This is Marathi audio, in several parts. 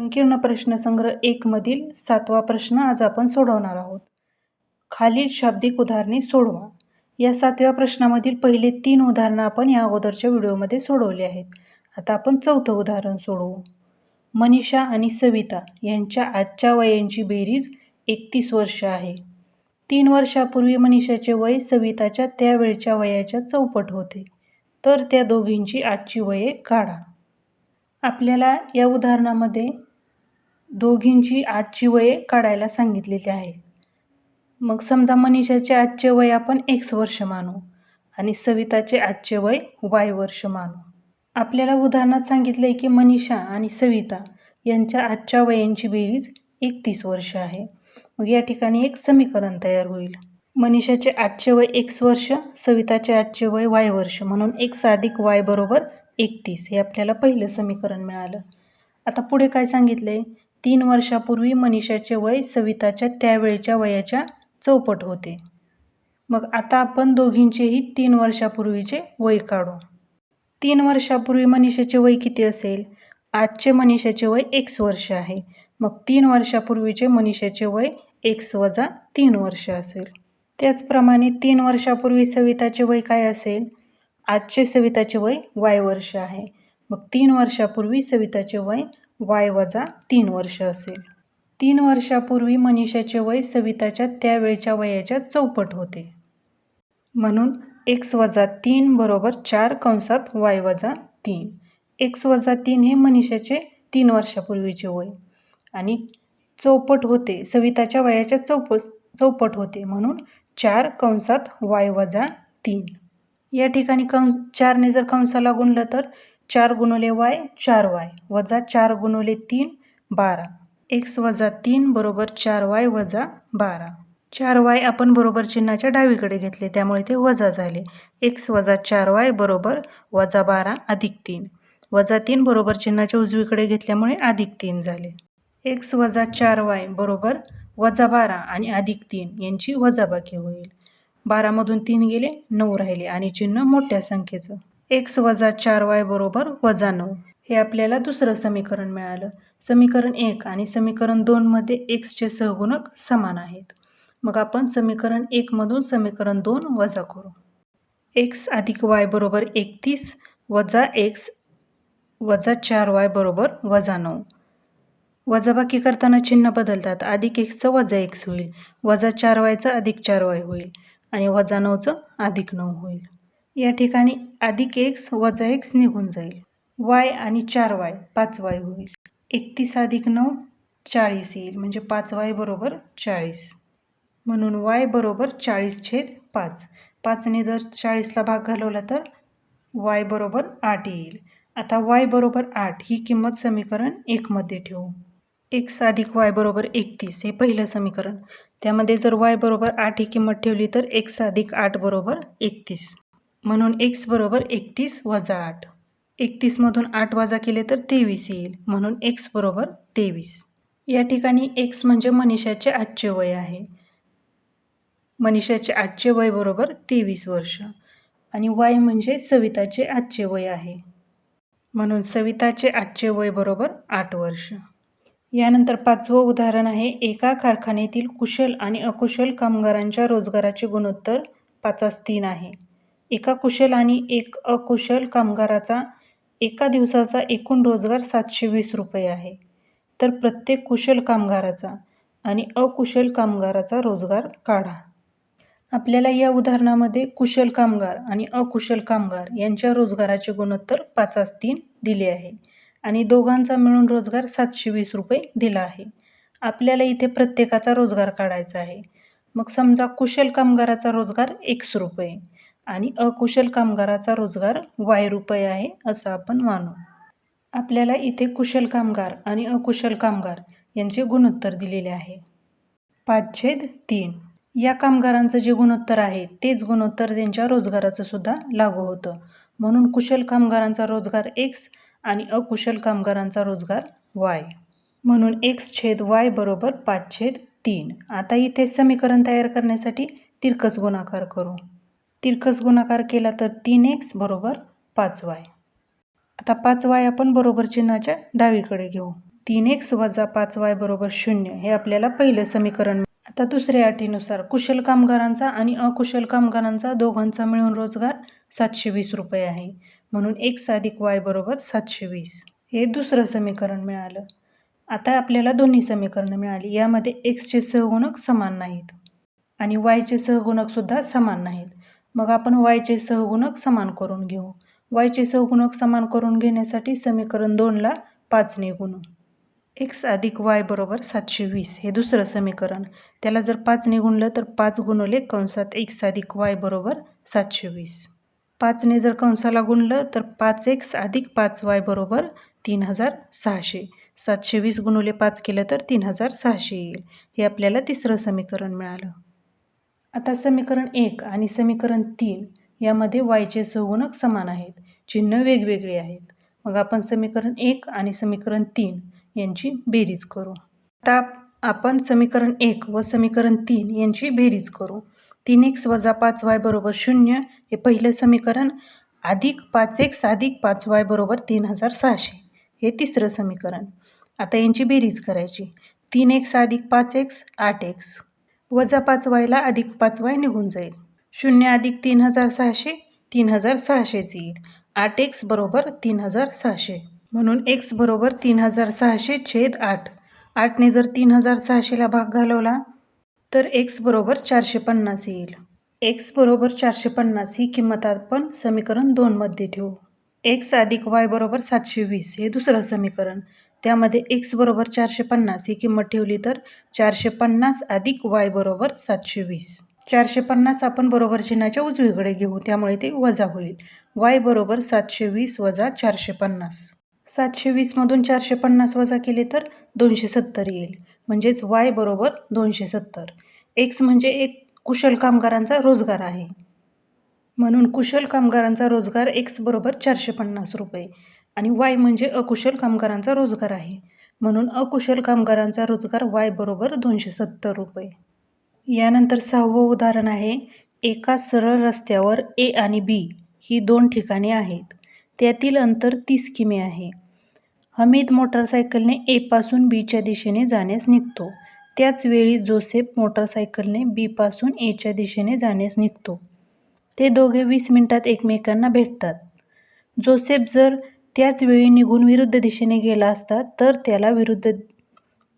संकीर्ण प्रश्नसंग्रह एकमधील सातवा प्रश्न आज आपण सोडवणार आहोत. खालील शाब्दिक उदाहरणे सोडवा. या सातव्या प्रश्नामधील पहिले तीन उदाहरणं आपण या अगोदरच्या व्हिडिओमध्ये सोडवली आहेत. आता आपण चौथं उदाहरण सोडवू. मनीषा आणि सविता यांच्या आजच्या वयांची बेरीज एकतीस वर्ष आहे. तीन वर्षापूर्वी मनीषाचे वय सविताच्या त्यावेळच्या वयाच्या चौपट होते. तर त्या दोघींची आजची वये काढा आपल्याला या उदाहरणामध्ये दोघींची आजची वये काढायला सांगितलेली आहे. मग समजा मनीषाचे आजचे वय आपण एक्स वर्ष मानू आणि सविताचे आजचे वय वाय वर्ष मानू. आपल्याला उदाहरणात सांगितलं आहे की मनीषा आणि सविता यांच्या आजच्या वयांची बेरीज एकतीस वर्ष आहे. मग या ठिकाणी एक समीकरण तयार होईल. मनीषाचे आजचे वय एक्स वर्ष सविताचे आजचे वय वाय वर्ष म्हणून एक्स अधिक वाय बरोबर एकतीस हे आपल्याला पहिलं समीकरण मिळालं. आता पुढे काय सांगितलं आहे तीन वर्षापूर्वी मनीषाचे वय सविताच्या त्यावेळेच्या वयाच्या चौपट होते. मग आता आपण दोघींचेही तीन वर्षापूर्वीचे वय काढू. तीन वर्षापूर्वी मनीषाचे वय किती असेल? आजचे मनीषाचे वय एक्स वर्ष आहे. मग तीन वर्षापूर्वीचे मनीषाचे वय एक्स वजा तीन वर्ष असेल. त्याचप्रमाणे तीन वर्षापूर्वी सविताचे वय काय असेल? आजचे सविताचे वय वाय वर्ष आहे. मग तीन वर्षापूर्वी सविताचे वय वाय वजा तीन वर्ष असेल. तीन वर्षापूर्वी मनीषाचे वय सविताच्या त्यावेळच्या वयाच्या चौपट होते. म्हणून एक्स वजा तीन बरोबर चार कंसात वाय वजा तीन. एक्स वजा तीन हे मनीषाचे तीन वर्षापूर्वीचे वय. आणि चौपट होते सविताच्या वयाच्या चौप चौपट होते. म्हणून चार कंसात वाय वजा तीन. या ठिकाणी कंस चारने जर कंसाला गुणलं तर चार गुणुले वाय चार वाय. वजा चार गुणुले तीन बारा. एक्स वजा तीन बरोबर चार वाय वजा बारा. चार वाय आपण बरोबर चिन्हाच्या डावीकडे घेतले त्यामुळे ते वजा झाले. एक्स वजा चार वाय बरोबर वजा बारा अधिक तीन. वजा तीन बरोबर चिन्हाच्या उजवीकडे घेतल्यामुळे अधिक तीन झाले. एक्स वजा चार वाय बरोबर वजा बारा आणि अधिक तीन यांची वजाबाकी होईल. बारामधून तीन गेले नऊ राहिले आणि चिन्ह मोठ्या संख्येचं. एक्स वजा चार वाय बरोबर वजा नऊ. हे आपल्याला दुसरं समीकरण मिळालं. समीकरण एक आणि समीकरण दोनमध्ये एक्सचे सहगुणक समान आहेत. मग आपण समीकरण एकमधून समीकरण दोन वजा करू. एक्स अधिक वाय बरोबर एकतीस वजा एक्स वजा चार वाय बरोबर वजा नऊ. वजाबाकी करताना चिन्ह बदलतात. अधिक एक्सचं वजा एक्स होईल. वजा चार वायचं अधिक चार वाय होईल. आणि वजा नऊचं अधिक नऊ होईल. या ठिकाणी अधिक एक्स वजा एक्स निघून जाईल. वाय आणि चार वाय पाच वाय होईल. एकतीस अधिक नऊ चाळीस येईल. म्हणजे पाच वाय बरोबर चाळीस. म्हणून वाय बरोबर चाळीस छेद पाच. पाचने जर चाळीसला भाग घालवला तर वाय बरोबर आठ येईल. आता वाय बरोबर आठ ही किंमत समीकरण एकमध्ये ठेवू. एक्स अधिक वाय बरोबर एकतीस हे पहिलं समीकरण. त्यामध्ये जर वाय बरोबर आठ ही किंमत ठेवली तर एक्स अधिक आठ बरोबर एकतीस. म्हणून एक्स बरोबर एकतीस वजा आठ. एकतीसमधून आठ वजा केले तर तेवीस येईल. म्हणून एक्स बरोबर तेवीस. या ठिकाणी एक्स म्हणजे मनीषाचे आजचे वय आहे. मनीषाचे आजचे वय बरोबर तेवीस वर्ष. आणि वाय म्हणजे सविताचे आजचे वय आहे. म्हणून सविताचे आजचे वय बरोबर आठ वर्ष. यानंतर पाचवं उदाहरण आहे. एका कारखान्यातील कुशल आणि अकुशल कामगारांच्या रोजगाराचे गुणोत्तर पाचास तीन आहे. एका कुशल आणि एक अकुशल कामगाराचा एका दिवसाचा एकूण रोजगार सातशे वीस रुपये आहे. तर प्रत्येक कुशल कामगाराचा आणि अकुशल कामगाराचा रोजगार काढा. आपल्याला या उदाहरणामध्ये कुशल कामगार आणि अकुशल कामगार यांच्या रोजगाराचे गुणोत्तर पाचास तीन दिले आहे आणि दोघांचा मिळून रोजगार सातशे वीस रुपये दिला आहे. आपल्याला इथे प्रत्येकाचा रोजगार काढायचा आहे. मग समजा कुशल कामगाराचा रोजगार एकशे रुपये. आणि अकुशल कामगाराचा रोजगार वाय रुपये आहे असं आपण मानू. आपल्याला इथे कुशल कामगार आणि अकुशल कामगार यांचे गुणोत्तर दिलेले आहे. पाच छेद तीन. या कामगारांचं जे गुणोत्तर आहे तेच गुणोत्तर त्यांच्या रोजगाराचं सुद्धा लागू होतं. म्हणून कुशल कामगारांचा रोजगार एक्स आणि अकुशल कामगारांचा रोजगार वाय म्हणून एक्स छेद वाय बरोबर पाच छेद तीन. आता इथे समीकरण तयार करण्यासाठी तिरकस गुणाकार करू. तिरकस गुणाकार केला तर तीन एक्स बरोबर पाच वाय आता पाच वाय आपण बरोबर चिन्हाच्या डावीकडे घेऊ. तीन एक्स वजा पाच वाय बरोबर शून्य हे आपल्याला पहिलं समीकरण आता दुसऱ्या अटीनुसार कुशल कामगारांचा आणि अकुशल कामगारांचा दोघांचा मिळून रोजगार सातशे वीस रुपये आहे. म्हणून एक्स अधिक वाय बरोबर सातशे वीस हे दुसरं समीकरण मिळालं. आता आपल्याला दोन्ही समीकरणं मिळाली. यामध्ये एक्सचे सहगुणक समान नाहीत आणि वायचे सहगुणकसुद्धा समान नाहीत. मग आपण वायचे सहगुणक समान करून घेऊ. वायचे सहगुणक समान करून घेण्यासाठी समीकरण दोनला पाचने गुणू. एक्स अधिक वाय बरोबर सातशे वीस. हे दुसरं समीकरण. त्याला जर पाचने गुणलं तर पाच गुणवले कंसात एक्स अधिक वाय बरोबर सातशे वीस. पाचने जर कंसाला गुणलं तर पाच एक्स अधिक पाच वाय बरोबर तीन हजार सहाशे. सातशे वीस गुणवले पाच केलं तर तीन हजार सहाशे येईल. हे आपल्याला तिसरं समीकरण मिळालं. आता समीकरण एक आणि समीकरण तीन यामध्ये वायचे सहगुणक समान आहेत. चिन्ह वेगवेगळे आहेत. मग आपण समीकरण एक आणि समीकरण तीन यांची बेरीज करू. आता आपण समीकरण एक व समीकरण तीन यांची बेरीज करू. तीन एक्स वजा पाच वाय बरोबर शून्य हे पहिलं समीकरण अधिक पाच एक्स अधिक पाच वाय बरोबर तीन हजार सहाशे हे तिसरं समीकरण. आता यांची बेरीज करायची. तीन एक्स अधिक पाच एक्स आठ एक्स. वजा पाच वायला अधिक पाच वाय निघून जाईल. शून्य अधिक तीन हजार सहाशे तीन हजार सहाशेच येईल. आठ एक्स बरोबर तीन हजार सहाशे. म्हणून एक्स बरोबर तीन हजार सहाशे छेद आठ. आठने जर तीन हजार सहाशेला भाग घालवला तर एक्स बरोबर चारशे पन्नास येईल. एक्स बरोबर चारशे पन्नास ही किंमत आपण समीकरण दोनमध्ये ठेवू. एक्स अधिक वाय बरोबर सातशे वीस हे दुसरं समीकरण. त्यामध्ये एक्स बरोबर चारशे पन्नास ही किंमत ठेवली तर चारशे पन्नास अधिक वाय बरोबर सातशे वीस. चारशे पन्नास आपण बरोबर चिन्हाच्या उजवीकडे घेऊ त्यामुळे ते वजा होईल. वाय बरोबर सातशे वीस वजा चारशे पन्नास. सातशे वीसमधून चारशे पन्नास वजा केले तर दोनशे सत्तर येईल. म्हणजेच वाय बरोबर दोनशे सत्तर. एक्स म्हणजे एक कुशल कामगारांचा रोजगार आहे. म्हणून कुशल कामगारांचा रोजगार एक्स बरोबर चारशे पन्नास रुपये. आणि वाय म्हणजे अकुशल कामगारांचा रोजगार आहे. म्हणून अकुशल कामगारांचा रोजगार वाय बरोबर दोनशे सत्तर रुपये. यानंतर सहावं उदाहरण आहे. एका सरळ रस्त्यावर ए आणि बी ही दोन ठिकाणे आहेत. त्यातील अंतर तीस किमी आहे. हमीद मोटरसायकलने एपासून बीच्या दिशेने जाण्यास निघतो. त्याच वेळी जोसेफ मोटरसायकलने बीपासून एच्या दिशेने जाण्यास निघतो. ते दोघे वीस मिनिटात एकमेकांना भेटतात. जोसेफ जर त्याच वेळी निघून विरुद्ध दिशेने गेला असता तर त्याला विरुद्ध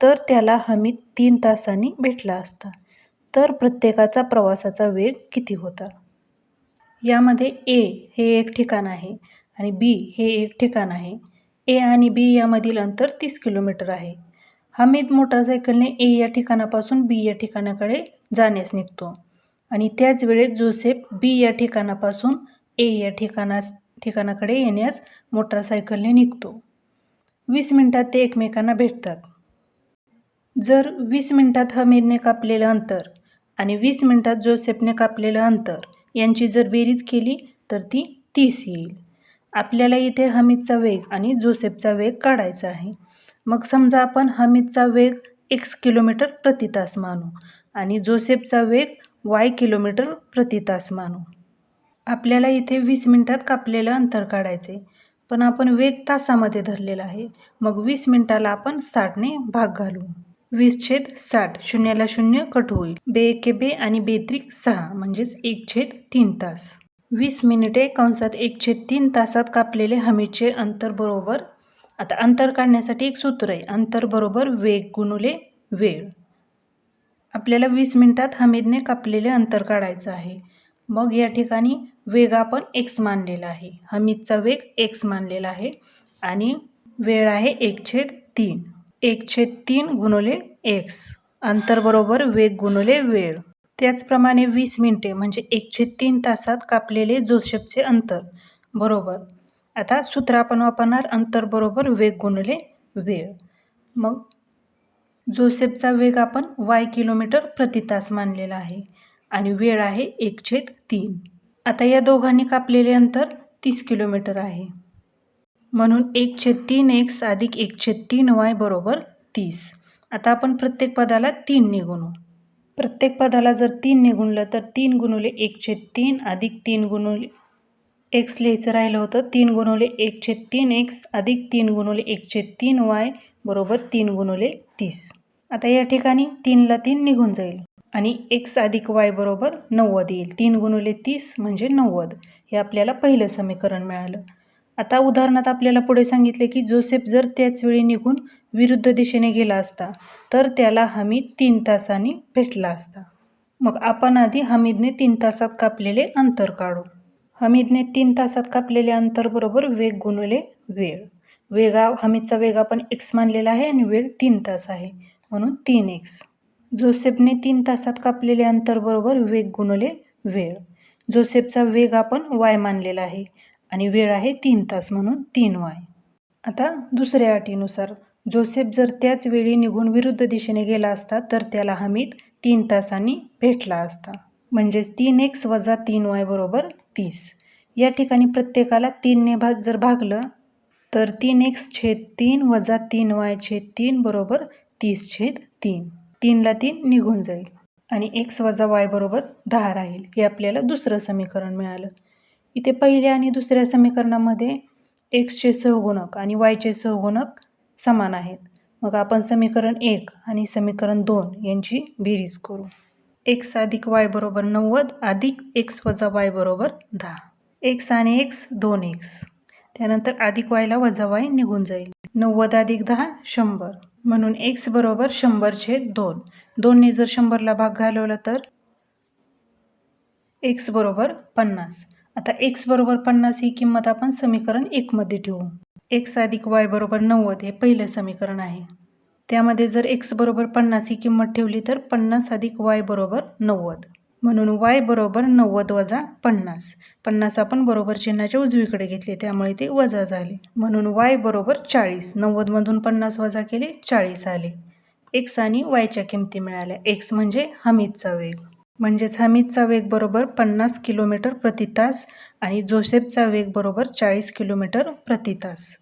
तर त्याला हमीद तीन तासांनी भेटला असता. तर प्रत्येकाचा प्रवासाचा वेग किती होता? यामध्ये ए हे एक ठिकाण आहे आणि बी हे एक ठिकाण आहे. ए आणि बी यामधील अंतर तीस किलोमीटर आहे. हमीद मोटरसायकलने ए या ठिकाणापासून बी या ठिकाणाकडे जाण्यास निघतो. आणि त्याच वेळेस जोसेफ बी या ठिकाणापासून ए या ठिकाणास ठिकाणाकडे येण्यास मोटरसायकलने निघतो. वीस मिनटात ते एकमेकांना भेटतात. जर वीस मिनटात हमीदने कापलेलं अंतर आणि वीस मिनटात जोसेफने कापलेलं अंतर यांची जर बेरीज केली तर ती तीस येईल. आपल्याला इथे हमीदचा वेग आणि जोसेफचा वेग काढायचा आहे. मग समजा आपण हमीदचा वेग एक्स किलोमीटर प्रति तास मानू आणि जोसेफचा वेग वाय किलोमीटर प्रति तास मानू. आपल्याला इथे वीस मिनिटात कापलेलं अंतर काढायचे. पण आपण वेग तासामध्ये धरलेला आहे. मग वीस मिनिटाला आपण साठने भाग घालू. वीस छेद साठ शून्याला शून्य कट होईल. बे एके बे आणि बेत्रिक सहा म्हणजेच एक छेद तीन तास. वीस मिनिटे कंसात एक छेद तीन तासात कापलेले हमीचे अंतर बरोबर. आता अंतर काढण्यासाठी एक सूत्र आहे. अंतर बरोबर वेग गुणुले वेळ. आपल्याला वीस मिनिटात हमीदने कापलेले अंतर काढायचं आहे. मग या ठिकाणी वेग आपण एक्स मानलेला आहे. हमीदचा वेग एक्स मानलेला आहे. आणि वेळ आहे एक छेद तीन. एक छेद तीन गुणवले एक्स अंतरबरोबर वेग गुणवले वेळ. त्याचप्रमाणे वीस मिनटे म्हणजे एक छेद तीन तासात कापलेले जोसेफचे अंतर. बरोबर. आता सूत्र आपण वापरणार अंतर बरोबर वेग गुणले वेळ. मग जोसेफचा वेग आपण वाय किलोमीटर प्रति तास मानलेला आहे. आणि वेळ आहे एक छेद तीन. आता या दोघांनी कापलेले अंतर तीस किलोमीटर आहे. म्हणून एक छेद तीन एक्स अधिक एक छेद तीन वाय बरोबर तीस. आता आपण प्रत्येक पदाला तीन निगुणू. प्रत्येक पदाला जर तीन निगुणलं तर तीन गुणवले एक छेद तीन अधिक तीन गुणवले एक्स लिहायचं राहिलं होतं तीन गुणवले एक छेद तीन एक्स अधिक तीन गुणवले एक छेद तीन वाय बरोबर तीन गुणुले तीस. आता या ठिकाणी तीनला तीन निघून जाईल. आणि एक्स अधिक वाय बरोबर नव्वद येईल. तीन गुणिले तीस म्हणजे नव्वद. हे आपल्याला पहिलं समीकरण मिळालं. आता उदाहरणात आपल्याला पुढे सांगितले की जोसेफ जर त्याच वेळी निघून विरुद्ध दिशेने गेला असता तर त्याला हमीद तीन तासांनी भेटला असता. मग आपण आधी हमीदने तीन तासात कापलेले अंतर काढू. हमीदने तीन तासात कापलेले अंतर बरोबर वेग गुणले वेळ. वेगा हमीदचा वेग आपण एक्स मानलेला आहे आणि वेळ तीन तास आहे. म्हणून तीन एक्स जोसेफने तीन तासात कापलेले अंतर बरोबर वेग गुणले वेळ. जोसेफचा वेग आपण वाय मानलेला आहे आणि वेळ आहे तीन तास म्हणून तीन वाय. आता दुसऱ्या अटीनुसार जोसेफ जर त्याच वेळी निघून विरुद्ध दिशेने गेला असता तर त्याला हमीद तीन तासांनी भेटला असता. म्हणजेच तीन एक्स वजा तीन वाय बरोबर तीस. या ठिकाणी प्रत्येकाला तीनने भाग जर भागलं तर तीन एक्स छेद तीन वजा तीन वाय छेद तीन बरोबर तीस छेद तीन. तीनला तीन निघून जाईल आणि एक्स वजा वाय बरोबर दहा राहील. हे आपल्याला दुसरं समीकरण मिळालं. इथे पहिल्या आणि दुसऱ्या समीकरणामध्ये एक्सचे सहगुणक आणि वायचे सहगुणक समान आहेत. मग आपण समीकरण एक आणि समीकरण दोन यांची बेरीज करू. एक्स अधिक वाय बरोबर नव्वद अधिक एक्स वजा वाय बरोबर दहा. एक्स आणि एक्स दोन एक्स त्यानंतर अधिक वायला वजा वाय निघून जाईल. नव्वद अधिक दहा शंभर. म्हणून एक्स बरोबर शंभर छेद दोन. दोनने जर शंभरला भाग घालवला तर? एक्स बरोबर पन्नास. आता एक्स बरोबर पन्नास ही किंमत आपण समीकरण एकमध्ये ठेवू. एक्स अधिक वाय बरोबर नव्वद हे पहिलं समीकरण आहे. त्यामध्ये जर एक्स बरोबर पन्नास ही किंमत ठेवली तर पन्नास अधिक वाय बरोबर नव्वद. म्हणून वाय बरोबर नव्वद वजा पन्नास. पन्नास आपण बरोबर चिन्हाच्या उजवीकडे घेतले त्यामुळे ते वजा झाले. म्हणून वाय बरोबर चाळीस. नव्वदमधून पन्नास वजा केले चाळीस आले. एक्स आणि वायच्या किमती मिळाल्या. एक्स म्हणजे हमीदचा वेग. म्हणजेच हमीदचा वेग बरोबर पन्नास किलोमीटर प्रति तास आणि जोसेफचा वेग बरोबर चाळीस किलोमीटर प्रति तास.